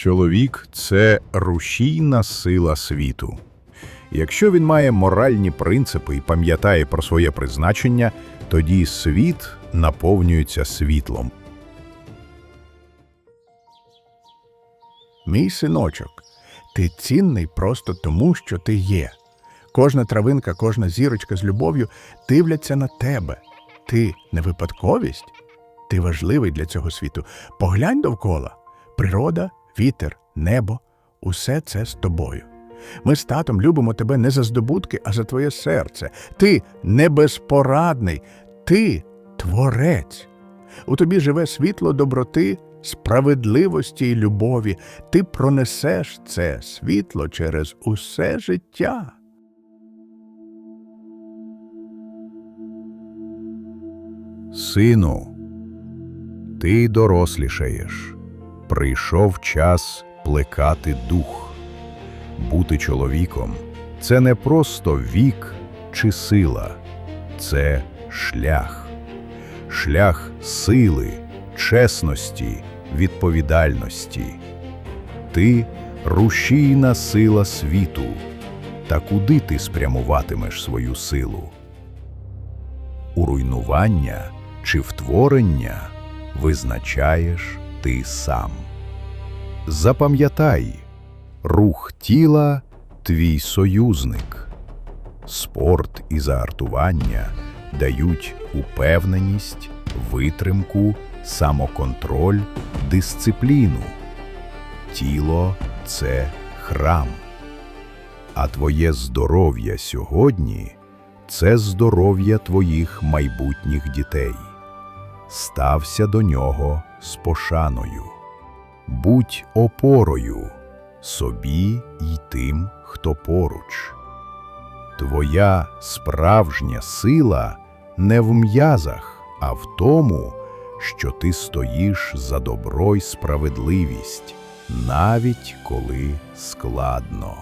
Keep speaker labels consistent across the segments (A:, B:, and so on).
A: Чоловік це рушійна сила світу. Якщо він має моральні принципи і пам'ятає про своє призначення, тоді світ наповнюється світлом.
B: Мій синочок, ти цінний просто тому, що ти є. Кожна травинка, кожна зірочка з любов'ю дивляться на тебе. Ти не випадковість, ти важливий для цього світу. Поглянь довкола. Природа, вітер, небо усе це з тобою. Ми з татом любимо тебе не за здобутки, а за твоє серце. Ти не безпорадний, ти творець. У тобі живе світло доброти, справедливості і любові. Ти пронесеш це світло через усе життя.
A: Сину, ти дорослішаєш. Прийшов час плекати дух. Бути чоловіком це не просто вік чи сила, це шлях. Шлях сили, чесності, відповідальності. Ти рушійна сила світу. Та куди ти спрямуватимеш свою силу? У руйнування чи втворення визначаєш ти сам. Запам'ятай, рух тіла твій союзник. Спорт і заартування дають упевненість, витримку, самоконтроль, дисципліну. Тіло це храм. А твоє здоров'я сьогодні це здоров'я твоїх майбутніх дітей. Стався до нього з пошаною. Будь опорою собі й тим, хто поруч. Твоя справжня сила не в м'язах, а в тому, що ти стоїш за добро й справедливість, навіть коли складно.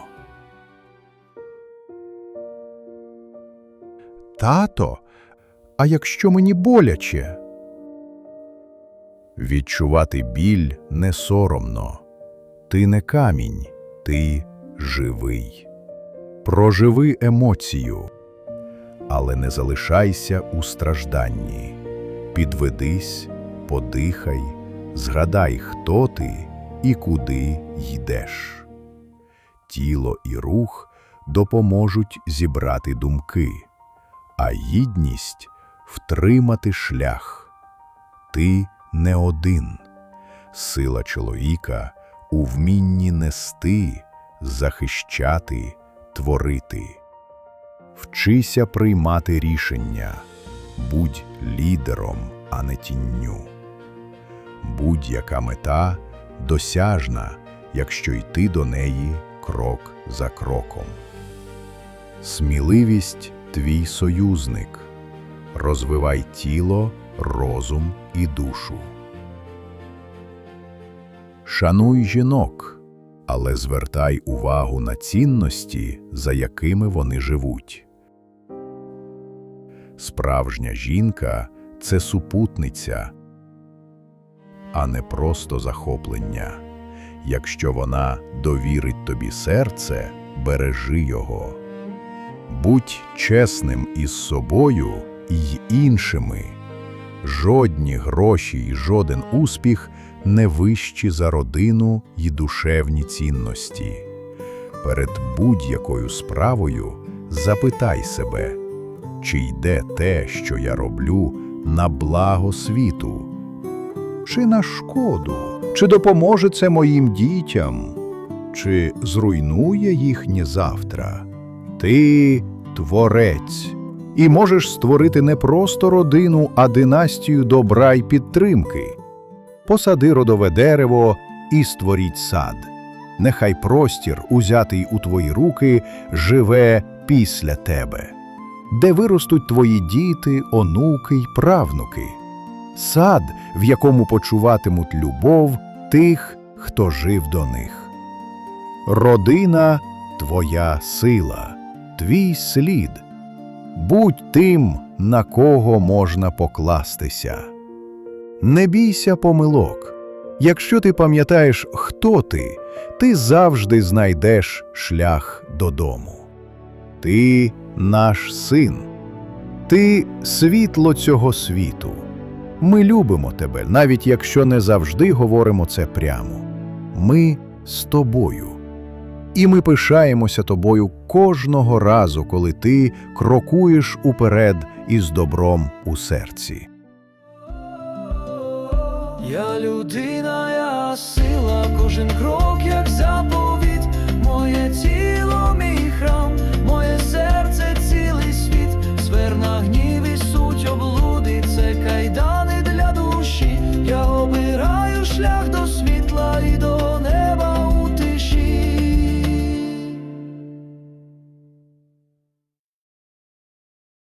A: Тато, а якщо мені боляче? Відчувати біль не соромно. Ти не камінь, ти живий. Проживи емоцію, але не залишайся у стражданні. Підведись, подихай, згадай, хто ти і куди йдеш. Тіло і рух допоможуть зібрати думки а гідність втримати шлях. Ти не один. Сила чоловіка у вмінні нести, захищати, творити. Вчися приймати рішення, будь лідером, а не тінню. Будь-яка мета досяжна, якщо йти до неї крок за кроком. Сміливість твій союзник. Розвивай тіло, розум і душу. Шануй жінок, але звертай увагу на цінності, за якими вони живуть. Справжня жінка це супутниця, а не просто захоплення. Якщо вона довірить тобі серце, бережи його. Будь чесним із собою й іншими. Жодні гроші й жоден успіх не вищі за родину й душевні цінності. Перед будь-якою справою запитай себе, чи йде те, що я роблю, на благо світу, чи на шкоду, чи допоможе це моїм дітям, чи зруйнує їхнє завтра. Ти творець, і можеш створити не просто родину, а династію добра й підтримки. Посади родове дерево і створіть сад. Нехай простір, узятий у твої руки, живе після тебе, де виростуть твої діти, онуки й правнуки, сад, в якому почуватимуть любов тих, хто жив до них. Родина твоя сила твій слід. Будь тим, на кого можна покластися. Не бійся помилок, Якщо ти пам'ятаєш, хто ти, ти завжди знайдеш шлях додому. Ти наш син. Ти світло цього світу. Ми любимо тебе, навіть якщо не завжди говоримо це прямо. Ми з тобою і ми пишаємося тобою кожного разу, коли ти крокуєш уперед із добром у серці.
C: Я людина, я сила, кожен крок, як заповідь, моє тіло, мій храм, моє серце, цілий світ, зверна гнів і суть облуди, це кайдани для душі, я обираю шлях до.